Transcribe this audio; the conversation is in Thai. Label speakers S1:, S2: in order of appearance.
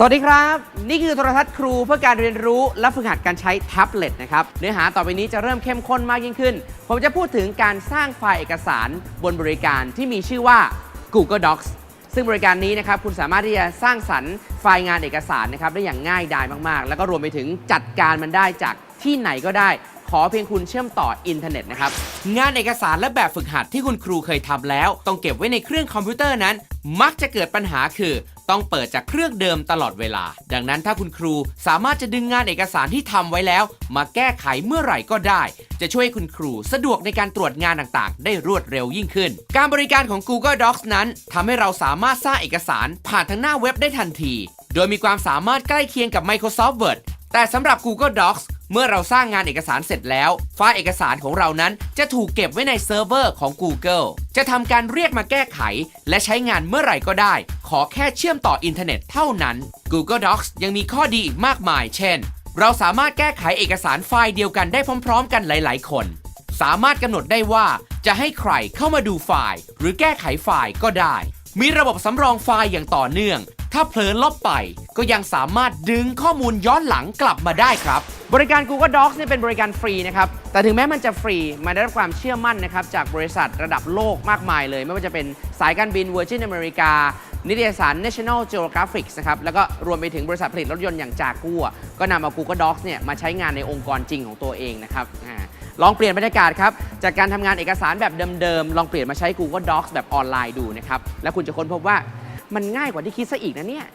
S1: สวัสดีครับ นี่คือโทรทัศน์ครูเพื่อการเรียนรู้และฝึกหัดการใช้แท็บเล็ตนะครับเนื้อหาต่อไปนี้จะเริ่มเข้มข้นมากยิ่งขึ้น ผมจะพูดถึงการสร้างไฟล์เอกสารบนบริการที่มีชื่อว่า Google Docs ซึ่งบริการนี้นะครับคุณสามารถที่จะสร้างสรรค์ไฟล์งานเอกสารนะครับได้อย่างง่ายดายมากๆ แล้วก็รวมไปถึงจัดการมันได้จากที่ไหนก็ได้ ขอเพียงคุณเชื่อมต่ออินเทอร์เน็ตนะครับงานเอกสารและแบบฝึกหัดที่คุณครูเคยทำแล้ว ต้องเก็บไว้ในเครื่องคอมพิวเตอร์นั้น มักจะเกิดปัญหาคือ ต้องเปิดจากเครื่องเดิมตลอดเวลา ดังนั้นถ้าคุณครูสามารถจะดึงงานเอกสารที่ทำไว้แล้ว มาแก้ไขเมื่อไหร่ก็ได้ จะช่วยคุณครูสะดวกในการตรวจงานต่างๆ ได้รวดเร็วยิ่งขึ้น การบริการของ Google Docs นั้นทำให้เราสามารถสร้างเอกสารผ่านทางหน้าเว็บได้ทันที โดยมีความสามารถใกล้เคียงกับ Microsoft Word แต่สำหรับ Google Docs เมื่อเราสร้างงานเอกสารเสร็จแล้ว ไฟล์เอกสารของเรานั้นจะถูกเก็บไว้ในเซิร์ฟเวอร์ของ Google จะทำการเรียกมาแก้ไข และใช้งานเมื่อไหร่ก็ได้ ขอแค่เชื่อมต่ออินเทอร์เน็ตเท่านั้น Google Docs ยังมีข้อดีอีกมากมาย เช่น เราสามารถแก้ไขเอกสารไฟล์เดียวกันได้พร้อม ๆ กันหลาย ๆ คน สามารถกำหนดได้ว่าจะให้ใครเข้ามาดูไฟล์ หรือแก้ไขไฟล์ก็ได้ มีระบบสำรองไฟล์อย่างต่อเนื่อง ถ้าเผลอลบไป ก็ยังสามารถดึงข้อมูลย้อนหลังกลับมาได้ครับ บริการ Google Docs เนี่ยเป็นบริการฟรีนะครับ แต่ถึงแม้มันจะฟรี มันได้รับความเชื่อมั่นนะครับจากบริษัทระดับโลกมากมายเลย ไม่ว่าจะเป็นสายการบิน Virgin America นิตยสาร National Geographic นะครับแล้วก็รวมไปถึงบริษัทผลิตรถยนต์อย่างจากัวก็นำเอา Google Docs เนี่ยมาใช้งานในองค์กรจริงของตัวเองนะครับลองเปลี่ยนบรรยากาศครับ จากการทำงานเอกสารแบบเดิมๆ ลองเปลี่ยนมาใช้ Google Docs แบบออนไลน์ดูนะครับ แล้วคุณจะค้นพบว่ามันง่ายกว่าที่คิดซะอีกนะเนี่ย